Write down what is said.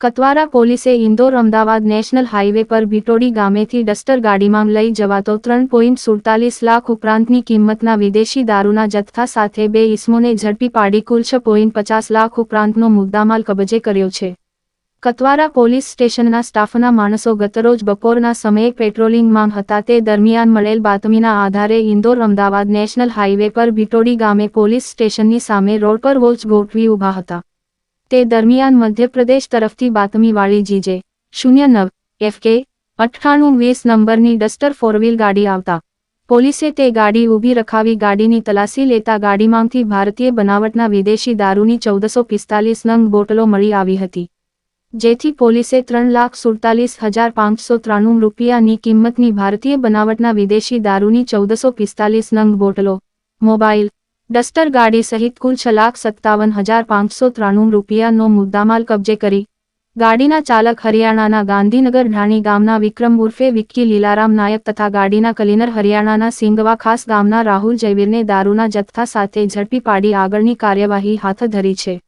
કતવારા પોલીસે Indore Ahmedabad national highway પર ભીટોડી ગામેથી duster ગાડીમાં લઈ જવાતો ત્રણ પોઈન્ટ સુડતાલીસ લાખ ઉપરાંતની કિંમતના વિદેશી દારૂના જથ્થા સાથે બે ઇસમોને ઝડપી પાડી કુલ છ પોઈન્ટ પચાસ લાખ ઉપરાંતનો મુદ્દામાલ કબજે કર્યો છે. કતવારા પોલીસ સ્ટેશનના સ્ટાફના માણસો ગતરોજ બપોરના સમયે પેટ્રોલિંગમાં હતા. તે દરમિયાન મળેલ બાતમીના આધારે ઇન્દોર અમદાવાદ નેશનલ હાઇવે પર ભીટોડી ગામે પોલીસ સ્ટેશનની સામે રોડ પર વોચ ગોઠવી ઊભા હતા. તે દરમિયાન મધ્યપ્રદેશ તરફથી બાતમીવાળી જીજે શૂન્ય નવ એફકે અઠ્ઠાણું વીસ નંબરની ડસ્ટર ફોરવ્હીલ ગાડી આવતા. પોલીસે તે ગાડી ઊભી રખાવી ગાડીની તલાશી લેતા ગાડીમાંથી ભારતીય બનાવટના વિદેશી દારૂની ચૌદસો પિસ્તાલીસ નંગ બોટલો મળી આવી હતી. જેથી પોલીસે ત્રણ લાખ સુડતાલીસ હજાર પાંચસો ત્રાણું રૂપિયાની કિંમતની ભારતીય બનાવટના વિદેશી દારૂની ચૌદસો પિસ્તાલીસ નંગ બોટલો, મોબાઈલ ડસ્ટર ગાડી સહિત કુલ છ લાખ સત્તાવન હજાર પાંચસો ત્રાણું રૂપિયાનો મુદ્દામાલ કબજે કરી. ગાડીના ચાલક હરિયાણાના ગાંધીનગર ઢાણી ગામના વિક્રમ ઉર્ફે વિક્કી લીલારામ નાયક તથા ગાડીના કલીનર હરિયાણાના સિંગવા ખાસ ગામના રાહુલ જયવીરને દારૂના જથ્થા સાથે ઝડપી પાડી આગળની કાર્યવાહી હાથ ધરી છે.